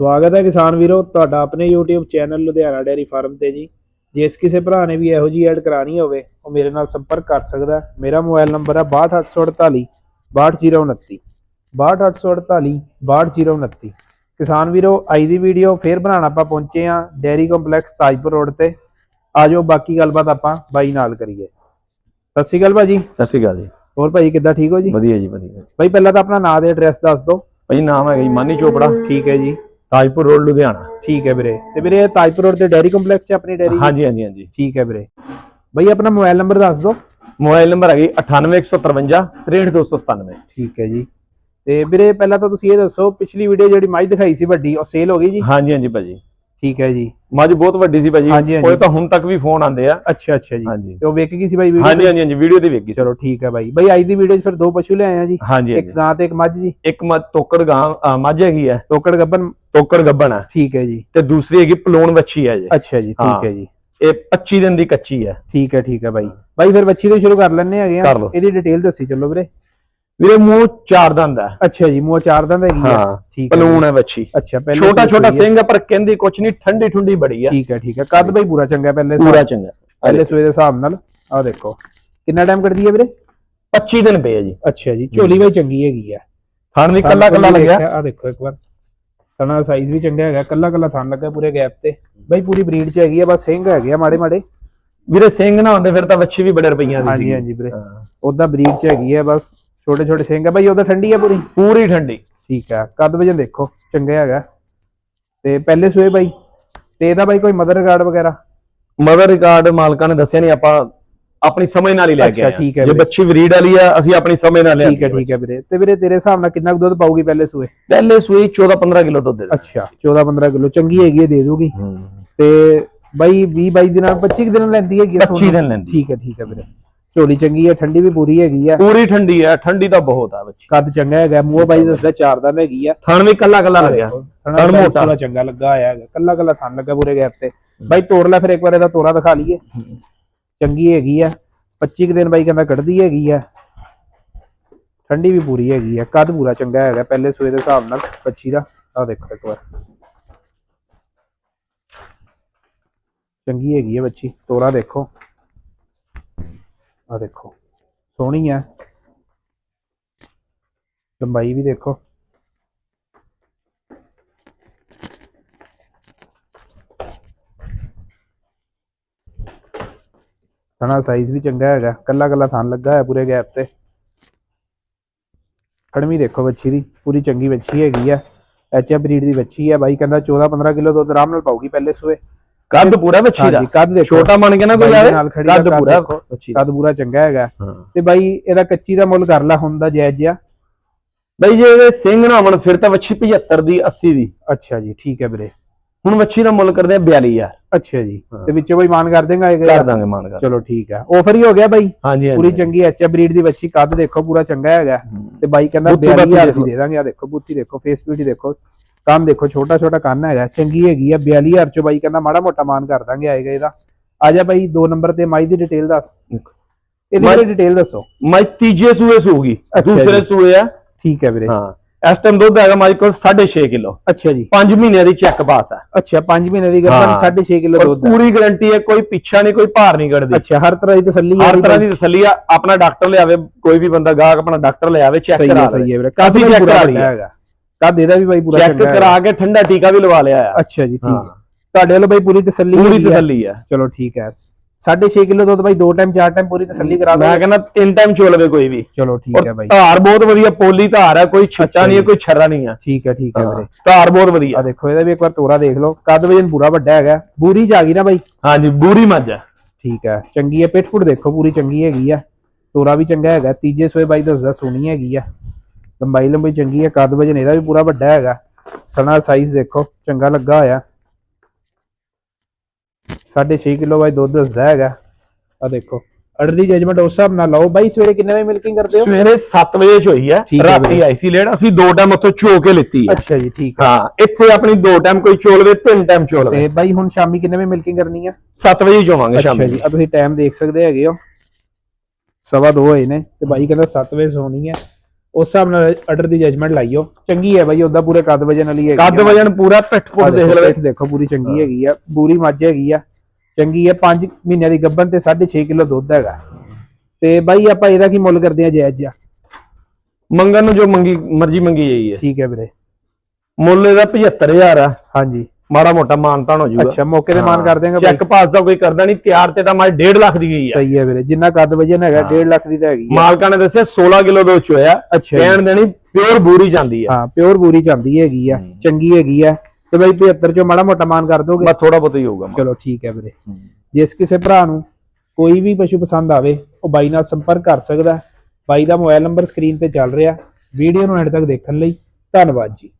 ਸਵਾਗਤ ਹੈ ਕਿਸਾਨ ਵੀਰੋ ਤੁਹਾਡਾ ਆਪਣੇ YouTube channel Ludhiana dairy farm ਤੇ ਜੀ। ਜਿਸ ਕਿਸੇ ਭਰਾ ਨੇ ਵੀ ਇਹੋ ਜੀ ਐਡ ਕਰਾਣੀ ਹੋਵੇ ਉਹ ਮੇਰੇ ਨਾਲ ਸੰਪਰਕ ਕਰ ਸਕਦਾ। ਮੇਰਾ ਮੋਬਾਈਲ ਨੰਬਰ ਹੈ 62848 62029 62848 62029 ਕਿਸਾਨ ਵੀਰੋ ਅੱਜ ਦੀ ਵੀਡੀਓ ਫੇਰ ਬਣਾਉਣ ਆਪਾਂ ਪਹੁੰਚੇ ਆ ਡੇਅਰੀ ਕੰਪਲੈਕਸ ਤਾਜਪੁਰ ਰੋਡ ਤੇ। ਆਜੋ ਬਾਕੀ ਗੱਲਬਾਤ ਆਪਾਂ ਬਾਈ ਨਾਲ ਕਰੀਏ। ਸਤਿ ਸ਼੍ਰੀ ਅਕਾਲ ਭਾਜੀ। ਸਤਿ ਸ਼੍ਰੀ ਅਕਾਲ ਜੀ। ਹੋਰ ਭਾਜੀ ਕਿੱਦਾਂ ਠੀਕ ਹੋ ਜੀ? ਵਧੀਆ ਜੀ ਵਧੀਆ। ਭਾਈ ਪਹਿਲਾਂ ਤਾਂ ਆਪਣਾ ਨਾਂ ਤੇ ਐਡਰੈਸ ਦੱਸ ਦਿਓ। ਭਾਈ ਨਾਮ ਹੈਗਾ ਜੀ ਮਾਨੀ ਚੋਪੜਾ। ਠੀਕ ਹੈ ਜੀ। ਤਾਜਪੁਰ ਰੋਡ ਲੁਧਿਆਣਾ। ਠੀਕ ਹੈ ਵੀਰੇ। ਤੇ ਵੀਰੇ ਇਹ ਤਾਜਪੁਰ ਰੋਡ ਤੇ ਡੈਰੀ ਕੰਪਲੈਕਸ 'ਚ ਆਪਣੀ ਡੈਰੀ? ਹਾਂਜੀ ਹਾਂਜੀ ਹਾਂਜੀ। ਠੀਕ ਹੈ ਵੀਰੇ। ਬਈ ਆਪਣਾ ਮੋਬਾਈਲ ਨੰਬਰ ਦੱਸ ਦਿਓ। ਮੋਬਾਈਲ ਨੰਬਰ ਹੈਗਾ ਜੀ 98153 63297 ਠੀਕ ਹੈ ਜੀ। ਤੇ ਵੀਰੇ ਪਹਿਲਾਂ ਤਾਂ ਤੁਸੀਂ ਇਹ ਦੱਸੋ ਪਿਛਲੀ ਵੀਡੀਓ ਜਿਹੜੀ ਮੱਝ ਦਿਖਾਈ ਸੀ ਵੱਡੀ ਉਹ ਸੇਲ ਹੋ ਗਈ ਜੀ? ਹਾਂਜੀ ਹਾਂਜੀ ਭਾਜੀ। ਠੀਕ ਹੈ ਜੀ। ਮੱਝ ਬਹੁਤ ਵੱਡੀ ਸੀ ਭਾਜੀ। ਹਾਂਜੀ, ਹਾਂਜੀ। ਉਹ ਤਾਂ ਹੁਣ ਤੱਕ ਵੀ ਫੋਨ ਆਉਂਦੇ ਆ। ਅੱਛਾ ਅੱਛਾ ਜੀ। ਹਾਂਜੀ। ਤੇ ਉਹ ਵੇਖ ਗਈ ਸੀ ਬਾਈ ਹਾਂਜੀ ਹਾਂਜੀ ਹਾਂਜੀ ਵੀਡੀਓ ਤੇ ਵੇਖੀ ਸੀ। ਚਲੋ ਠੀਕ ਹੈ ਬਾਈ ਬਾਈ ਅੱਜ ਦੀ ਵੀਡੀਓ 'ਚ ਫਿਰ ਦੋ ਪਸ਼ੂ ਲਿਆਏ ਆ ਜੀ। ਹਾਂਜੀ ਇੱਕ ਹਾਂਜੀ। ਗਾਂ ਤੇ ਇੱਕ ਮੱਝ ਜੀ। ਇੱਕ ਮੱਝ ਤੋਕੜ ਗਾਂ ਅ, ਮੱਝ ਹੈਗੀ ਹੈ ਤੋਕੜ ਗੱਬਨ ਤੋਕੜ ਗੱਬਣ ਹੈ ਠੀਕ ਹੈ ਜੀ। ਤੇ ਦੂਸਰੀ ਹੈਗੀ ਪਲੋਣ ਵੱਛੀ ਹੈ ਜੀ। ਅੱਛਾ ਜੀ ਠੀਕ ਹਾਂ। ਹੈ। ਜੀ। ਇਹ 25 ਦਿਨ ਦੀ ਕੱਚੀ ਹੈ ਠੀਕ ਹੈ ਠੀਕ ਹੈ ਬਾਈ ਬਾਈ ਫਿਰ ਬੱਚੀ ਤੋਂ ਸ਼ੁਰੂ ਕਰ ਲੈਣੇ ਹੈਗੇ ਆ। ਕਰ ਲਓ। ਇਹਦੀ ਡਿਟੇਲ ਦੱਸੀ ਚੱਲੋ ਵੀਰੇ। ਵੀਰੇ ਮੂੰਹ ਚਾਰ ਦੰਦ ਹੈ। ਅੱਛਾ ਜੀ ਮੂੰਹ ਚਾਰ ਦੰਦ ਹੈਗੀ ਆ। ਹਾਂ ਠੀਕ ਹੈ ਪਲੂਣ ਹੈ ਵੱਛੀ। ਅੱਛਾ ਪਹਿਲੇ ਛੋਟਾ ਛੋਟਾ। ਸਿੰਘ ਹੈ ਪਰ ਕਹਿੰਦੀ ਕੁਛ ਨਹੀਂ ਠੰਡੀ ਠੰਡੀ ਬੜੀ ਹੈ। ਠੀਕ ਹੈ ਠੀਕ ਹੈ। ਕੱਦ ਬਈ ਪੂਰਾ ਚੰਗਾ ਪਹਿਲੇ ਪੂਰਾ ਚੰਗਾ ਪਹਿਲੇ ਸੂਏ ਦੇ ਹਿਸਾਬ ਨਾਲ। ਆਹ ਦੇਖੋ। ਕਿੰਨਾ ਟਾਈਮ ਕੱਢਦੀ ਹੈ ਵੀਰੇ? 25 ਦਿਨ ਪਏ ਆ ਜੀ। ਅੱਛਾ ਜੀ ਝੋਲੀ ਬਈ ਚੰਗੀ ਹੈਗੀ ਆ। ਥਣ ਵੀ ਕੱਲਾ ਕੱਲਾ ਲੱਗਿਆ। ਆ ਦੇਖੋ ਇੱਕ ਵਾਰ। ਥਣਾ ਸਾਈਜ਼ ਵੀ ਚੰਗਾ ਹੈਗਾ ਕੱਲਾ ਕੱਲਾ ਥਣ ਲੱਗਾ ਪੂਰੇ ਗੈਪ ਤੇ। ਬਈ ਪੂਰੀ ਬਰੀਡ ਚ ਹੈਗੀ ਆ ਬਸ ਸਿੰਘ ਹੈਗੇ ਆ ਮਾੜੇ ਮਾੜੇ। ਵੀਰੇ ਸਿੰਘ ਨਾ ਹੁੰਦੇ ਫਿਰ ਤਾਂ ਵੱਛੀ ਵੀ ਬੜੇ ਰੁਪਈਆਂ ਦੀ ਹਾਂਜੀ ਸੀ ਹਾਂਜੀ ਵੀਰੇ। ਉਹਦਾ ਬਰੀਡ ਚ ਹੈਗੀ ਆ ਬਸ। ਛੋਟੇ ਛੋਟੇ ਸਿੰਘ ਆ। ਬਈ ਉਹਦਾ ਠੰਡੀ ਆ ਪੂਰੀ? ਪੂਰੀ ਠੰਡੀ। ਠੀਕ ਆ। ਕੱਦ ਵਜਨ ਦੇਖੋ ਚੰਗਾ ਹੈਗਾ। ਤੇ ਪਹਿਲੇ ਸੂਏ ਬਾਈ? ਤੇ ਇਹਦਾ ਬਾਈ ਕੋਈ ਮਦਰ ਰਿਕਾਰਡ ਵਗੈਰਾ? ਮਦਰ ਰਿਕਾਰਡ ਮਾਲਕਾਂ ਨੇ ਦੱਸਿਆ ਨਹੀਂ ਆਪਾਂ ਆਪਣੀ ਸਮਝ ਨਾਲ ਹੀ ਲੈ ਕੇ ਆਏ ਜੇ। ਬੱਚੀ ਬਰੀਡ ਵਾਲੀ ਆ ਅਸੀਂ ਆਪਣੀ ਸਮਝ ਨਾਲ ਲੈ ਠੀਕ ਹੈ ਠੀਕ ਹੈ ਵੀਰੇ। ਤੇ ਵੀਰੇ ਤੇਰੇ ਹਿਸਾਬ ਨਾਲ ਕਿੰਨਾ ਕੁ ਦੁੱਧ ਪਾਊਗੀ ਪਹਿਲੇ ਸੂਏ? ਪਹਿਲੇ ਸੂਈ 14 15 ਕਿਲੋ ਦੁੱਧ ਦੇ ਅੱਛਾ 14 15 ਕਿਲੋ। ਚੰਗੀ ਹੈਗੀ ਹੈ ਦੇ ਦੂਗੀ ਹੂੰ। ਤੇ ਬਾਈ 20 22 ਦਿਨਾਂ 25 ਕੁ ਦਿਨ ਲੈਂਦੀ ਹੈਗੀ ਆ 25 ਸੋਨੂੰ। ਦਿਨ ਲੈਂਦੀ। ਠੀਕ ਹੈ ਠੀਕ ਹੈ ਵੀਰੇ। ਝੋਲੀ ਚੰਗੀ ਹੈ ਠੰਡੀ ਵੀ ਪੂਰੀ ਹੈਗੀ ਆ। ਪੂਰੀ ਠੰਡੀ ਆ ਠੰਡੀ ਤਾਂ ਬਹੁਤ ਆ ਬੱਚੀ ਕੱਦ ਚੰਗਾ ਹੈਗਾ ਮੂੰਹ ਬਾਈ ਦੱਸਦਾ ਚਾਰ ਦਾ ਹੈਗੀ ਆ। ਥਣ ਵੀ ਕੱਲਾ ਕੱਲਾ ਲੱਗਿਆ। ਥਣਾ ਮੋਟਾ। ਚੰਗਾ ਲੱਗਾ ਹੋਇਆ ਹੈਗਾ ਕੱਲਾ ਕੱਲਾ ਥਣ ਲੱਗਾ ਪੂਰੇ ਗੈਪ ਤੇ। ਬਾਈ ਤੋੜ ਲੈ ਫਿਰ ਇੱਕ ਵਾਰ ਇਹਦਾ ਤੋਰਾ ਦਿਖਾ ਲਈਏ। ਚੰਗੀ ਹੈਗੀ ਆ। 25 ਕੁ ਦਿਨ ਬਾਈ ਕਹਿੰਦਾ ਕੱਢਦੀ ਹੈਗੀ ਆ। ਠੰਡੀ ਵੀ ਪੂਰੀ ਹੈਗੀ ਆ ਕੱਦ ਪੂਰਾ ਚੰਗਾ ਹੈਗਾ ਪਹਿਲੇ ਸੂਏ ਦੇ ਹਿਸਾਬ ਨਾਲ 25 ਦਾ। ਆ ਦੇਖੋ ਇੱਕ ਵਾਰ। ਚੰਗੀ ਹੈਗੀ ਆ ਬੱਚੀ ਤੋਰਾ ਦੇਖੋ। ਆ ਦੇਖੋ, ਸੋਹਣੀ ਆ। ਲੰਬਾਈ ਵੀ ਦੇਖੋ। ਥਣਾ ਸਾਈਜ਼ ਵੀ ਚੰਗਾ ਹੈਗਾ, ਕੱਲਾ ਕੱਲਾ ਥਣ ਲੱਗਾ ਹੈ ਪੂਰੇ ਗੈਪ ਤੇ। ਖੜਮੀ ਦੇਖੋ ਬੱਚੀ ਦੀ, ਪੂਰੀ ਚੰਗੀ ਬੱਚੀ ਹੈਗੀ ਆ। ਐਚਐਫ ਬਰੀਡ ਦੀ ਬੱਚੀ ਹੈ ਬਾਈ, ਕਹਿੰਦਾ 14 15 ਕਿਲੋ ਦੁੱਧ ਆਰਾਮ ਨਾਲ ਪਾਉਗੀ ਪਹਿਲੇ ਸੂਏ। ਕੱਦ ਪੂਰਾ ਬੱਚੀ ਦਾ। ਹਾਂਜੀ ਕੱਦ ਦੇਖੋ। ਛੋਟਾ ਮੰਨ ਕੇ ਨਾ ਕੋਈ ਬਾਈ ਦੇ ਆਵੇ ਖੜੀ ਕੱਦ ਕੱਦ ਪੂਰਾ ਦੇਖੋ। ਦਾ। ਕੱਦ ਪੂਰਾ ਚੰਗਾ ਹੈਗਾ। ਹਾਂ। ਤੇ ਬਾਈ ਇਹਦਾ ਕੱਚੀ ਦਾ ਮੁੱਲ ਕਰ ਲੈ ਹੁੰਦਾ ਜਾਇਜ਼ ਜਿਆ ਬਈ ਜੇ ਇਹਦੇ ਸਿੰਘ ਨਾ ਹੋਣ ਫਿਰ ਤਾਂ ਵੱਛੀ 75 ਦੀ 80 ਦੀ। ਅੱਛਾ ਜੀ ਠੀਕ ਹੈ ਵੀਰੇ। ਹੁਣ ਵੱਛੀ ਦਾ ਮੁੱਲ ਕਰਦੇ ਆ 42000 ਅੱਛਾ ਜੀ ਹਾਂ। ਤੇ ਵਿੱਚੋਂ ਬਾਈ ਮਾਨ ਕਰ ਦੇਗਾ ਕਰ ਦਾਂਗੇ ਮਾਨ ਕਰ। ਚਲੋ ਠੀਕ ਹੈ। ਆਫਰ ਹੀ ਹੋ ਗਿਆ ਬਾਈ? ਹਾਂਜੀ ਪੂਰੀ ਹਾਂਜੀ ਚੰਗੀ ਐਚਐਫ ਬਰੀਡ ਦੀ ਬੱਚੀ ਕੱਦ ਦੇਖੋ ਪੂਰਾ ਚੰਗਾ ਹੈਗਾ। ਤੇ ਬਾਈ ਕਹਿੰਦਾ ਬੁੱਥੀ ਬਾਥੀ 42000 ਦੇਖੋ। ਦੀ ਦੇ ਦਾਂਗੇ ਆ ਦੇਖੋ ਬੁੱਥੀ ਦੇਖੋ ਫੇਸ ਬਿਊਟੀ ਦੇਖੋ। ਕੰਨ ਦੇਖੋ ਛੋਟਾ ਛੋਟਾ ਕੰਨ ਹੈਗਾ ਚੰਗੀ ਹੈਗੀ ਆ 42000 ਚੋਂ ਬਾਈ ਕਹਿੰਦਾ ਮਾੜਾ ਮੋਟਾ ਮਾਨ ਕਰ ਦਾਂਗੇ ਆਏਗਾ ਇਹਦਾ। ਆ ਜਾ ਬਾਈ 2 ਨੰਬਰ ਤੇ ਮਾਈ ਦੀ ਡਿਟੇਲ ਦੱਸ। ਇਹਦੀ ਮਾਈ- ਬਾਰੇ ਡਿਟੇਲ ਦੱਸੋ? ਮੈਂ ਤੀਜੇ ਸੂਏ ਸੂਗੀ ਦੂਸਰੇ। ਸੂਏ ਆ। ਠੀਕ ਹੈ ਵੀਰੇ। ਹਾਂ ਇਸ ਟਾਈਮ ਦੁੱਧ ਹੈਗਾ ਮਾਈ ਕੋਲ 6.5 ਕਿਲੋ। ਅੱਛਾ ਜੀ। 5 ਮਹੀਨਿਆਂ ਦੀ ਚੈੱਕ ਪਾਸ ਹੈ ਅੱਛਾ 5 ਮਹੀਨੇ ਦੀ ਗੱਭਣ ਹਾਂ। 6.5 ਕਿਲੋ ਦੁੱਧ ਹੈ ਪੂਰੀ ਗਾਰੰਟੀ ਹੈ ਕੋਈ ਪਿੱਛਾ ਨਹੀਂ ਕੋਈ ਭਾਰ ਨਹੀਂ ਕੱਢਦੀ। ਅੱਛਾ ਹਰ ਤਰ੍ਹਾਂ ਦੀ ਤਸੱਲੀ ਹੈ ਹਰ ਤਰ੍ਹਾਂ ਦੀ ਤਸੱਲੀ ਆ ਆਪਣਾ ਡਾਕਟਰ ਲਿਆਵੇ ਕੋਈ ਵੀ ਬੰਦਾ ਗਾਹਕ ਆਪਣਾ ਡਾਕਟਰ ਲਿਆਵੇ ਚੈੱਕ ਕਰਾ ਸਹੀ ਹੈ ਵੀਰੇ। ਕਾਫੀ ਚੈੱਕ ਕਰਾ ਲਈ। ਹੈਗਾ। ਕੱਦ ਇਹਦਾ ਵੀ ਬਾਈ ਪੂਰਾ ਚੈੱਕ ਕਰਾ ਕੇ ਠੰਡਾ ਟੀਕਾ ਵੀ ਲਵਾ ਲਿਆ ਆ। ਅੱਛਾ ਜੀ ਠੀਕ ਹਾਂ। ਹੈ। ਤੁਹਾਡੇ ਵੱਲੋਂ ਬਾਈ ਪੂਰੀ ਤਸੱਲੀ ਪੂਰੀ ਆ। ਤਸੱਲੀ ਆ ਚਲੋ ਠੀਕ ਹੈ। 6.5 ਕਿਲੋ ਦੁੱਧ ਬਾਈ ਦੋ ਟਾਈਮ ਚਾਰ ਟਾਈਮ ਪੂਰੀ ਤਸੱਲੀ ਕਰਾ ਮੈਂ ਦੋ ਕਹਿੰਦਾ ਤਿੰਨ ਟਾਈਮ ਚੋ ਲਵੇ ਕੋਈ ਵੀ। ਚਲੋ ਠੀਕ ਔਰ ਹੈ ਬਾਈ। ਧਾਰ ਬਹੁਤ ਵਧੀਆ ਪੋਲੀ ਧਾਰ ਹੈ ਕੋਈ ਛੱਟਾ ਨਹੀਂ ਹੈ ਜੀ। ਕੋਈ ਛੱਰਾ ਨਹੀਂ ਹੈ। ਠੀਕ ਹੈ ਠੀਕ ਹੈ ਵੀਰੇ। ਧਾਰ ਬਹੁਤ ਆ ਵਧੀਆ ਦੇਖੋ ਇਹਦਾ ਵੀ ਇੱਕ ਵਾਰ ਤੋਰਾ ਦੇਖ ਲਓ। ਕੱਦ ਵਜਨ ਪੂਰਾ ਵੱਡਾ ਹੈਗਾ। ਬੂਰੀ ਚ ਆ ਗਈ ਨਾ ਬਾਈ? ਹਾਂਜੀ ਬੂਰੀ ਮੱਝ ਹੈ। ਠੀਕ ਹੈ। ਚੰਗੀ ਹੈ। ਪਿੱਠ ਫੁੱਟ ਦੇਖੋ ਪੂਰੀ ਚੰਗੀ ਹੈਗੀ ਆ ਤੋਰਾ ਵੀ ਚੰਗਾ ਹੈਗਾ। ਤੀਜੇ ਸੋਏ ਬਾਈ ਦੱਸਦਾ ਸੋਹਣੀ ਹੈਗੀ ਆ ਲੰਬਾਈ ਲੰਬਾਈ ਚੰਗੀ ਹੈ ਕੱਦ ਵਜਨ ਇਹਦਾ ਵੀ ਪੂਰਾ ਵੱਡਾ ਹੈਗਾ। ਥਣਾ ਸਾਈਜ਼ ਦੇਖੋ ਚੰਗਾ ਲੱਗਾ ਹੋਇਆ। 6.5 ਕਿਲੋ ਬਾਈ ਦੁੱਧ ਦੱਸਦਾ ਹੈਗਾ। ਆ ਦੇਖੋ ਅਰਡਰ ਦੀ ਜਜਮੈਂਟ ਉਸ ਹਿਸਾਬ ਨਾਲ ਲਓ। ਬਾਈ ਸਵੇਰੇ ਕਿੰਨੇ ਵਜੇ ਮਿਲਕਿੰਗ ਕਰਦੇ ਹੋ? ਸਵੇਰੇ 7 ਵਜੇ ਚ ਹੋਈ ਹੈ ਰਾਤੀ। ਆਈ ਸੀ ਲੇਟ ਅਸੀਂ ਦੋ ਟਾਈਮ ਉੱਥੋਂ ਚੋ ਕੇ ਲਿੱਤੀ ਹੈ ਅੱਛਾ ਜੀ ਠੀਕ ਹੈ। ਹਾਂ ਇੱਥੇ ਆਪਣੀ ਦੋ ਟਾਈਮ ਕੋਈ ਚੋ ਲਵੇ ਤਿੰਨ ਟਾਈਮ ਚੋ ਲਵੇ ਤੇ ਬਾਈ ਹੁਣ ਸ਼ਾਮੀ ਕਿੰਨੇ ਵਜੇ ਮਿਲਕਿੰਗ ਕਰਨੀ ਆ? 7 ਵਜੇ ਚੋਵਾਂਗੇ ਅੱਛਾ ਸ਼ਾਮੀ। ਜੀ ਆ ਤੁਸੀਂ ਟਾਈਮ ਦੇਖ ਸਕਦੇ ਹੈਗੇ ਹੋ। ਸਵਾ ਦੋ ਹੋਏ ਨੇ ਤੇ ਬਾਈ ਕਹਿੰਦਾ 7 ਵਜੇ ਸੋਣੀ ਹੈ ਉਸ ਹਿਸਾਬ ਨਾਲ ਆਰਡਰ ਦੀ ਜਜਮੈਂਟ ਲਾਈਓ। ਚੰਗੀ ਹੈ ਬਾਈ ਉਹਦਾ ਪੂਰੇ ਕੱਦ ਵਜਨ ਵਾਲੀ ਹੈਗੀ ਕੱਦ ਆ। ਵਜਨ ਪੂਰਾ ਪਿੱਠ ਪੁੱਠ ਦੇਖ ਲਵੇ। ਪਿੱਠ ਦੇਖੋ ਪੂਰੀ ਚੰਗੀ ਹੈਗੀ ਆ ਪੂਰੀ ਮੱਝ ਹੈਗੀ ਆ। ਚੰਗੀ ਹੈ 5 ਮਹੀਨਿਆਂ ਦੀ ਗੱਭਣ ਤੇ 6.5 ਕਿਲੋ ਦੁੱਧ ਹੈਗਾ। ਤੇ ਬਾਈ ਆਪਾਂ ਇਹਦਾ ਕੀ ਮੁੱਲ ਕਰਦੇ ਆ ਜਾਇਜ਼ ਜਿਹਾ? ਮੰਗਣ ਨੂੰ ਜੋ ਮੰਗੀ ਮਰਜ਼ੀ ਮੰਗੀ ਜਾਈ ਹੈ। ਠੀਕ ਹੈ ਵੀਰੇ। ਮੁੱਲ ਇਹਦਾ 75000 ਆ। ਹਾਂਜੀ। ਮਾੜਾ ਮੋਟਾ ਮਾਨਤਾਨ ਹੋ ਜਾਊਗਾ। ਅੱਛਾ ਮੌਕੇ ਤੇ ਮਾਨ ਕਰ ਦੇਗਾ ਚੈੱਕ ਪਾਸ ਦਾ ਕੋਈ ਕਰਦਾ ਨਹੀਂ ਤਿਆਰ ਤੇ ਤਾਂ ਮੈਂ 1.5 ਲੱਖ ਦੀ ਗਈ ਆ। ਸਹੀ ਹੈ ਵੀਰੇ ਜਿੰਨਾ ਕੱਦ ਵਜਨ ਹੈਗਾ 1.5 ਲੱਖ ਦੀ ਤਾਂ ਹੈਗੀ ਮਾਲਕਾਂ ਨੇ ਦੱਸਿਆ 16 ਕਿਲੋ ਦੇ ਵਿੱਚ ਹੋਇਆ। ਅੱਛਾ। ਕਹਿਣ ਦੇਣੀ ਪਿਓਰ ਬੂਰੀ ਜਾਂਦੀ ਆ। ਹਾਂ ਪਿਓਰ ਬੂਰੀ ਜਾਂਦੀ ਹੈਗੀ ਆ ਚੰਗੀ ਹੈਗੀ ਆ। ਤੇ ਬਾਈ 75 ਚੋਂ ਮਾੜਾ ਮੋਟਾ ਮਾਨ ਕਰ ਦੋਗੇ? ਬਸ ਥੋੜਾ ਬਹੁਤ ਹੀ ਹੋਊਗਾ ਚਲੋ ਠੀਕ ਹੈ ਵੀਰੇ। ਜਿਸ ਕਿਸੇ ਭਰਾ ਨੂੰ ਕੋਈ ਵੀ ਪਸ਼ੂ ਪਸੰਦ ਆਵੇ ਉਹ ਬਾਈ ਨਾਲ ਸੰਪਰਕ ਕਰ ਸਕਦਾ। ਬਾਈ ਦਾ ਮੋਬਾਈਲ ਨੰਬਰ ਸਕਰੀਨ ਤੇ ਚੱਲ ਰਿਹਾ। ਵੀਡੀਓ ਨੂੰ ਐਂਡ ਤੱਕ ਦੇਖਣ ਲਈ ਧੰਨਵਾਦ ਜੀ।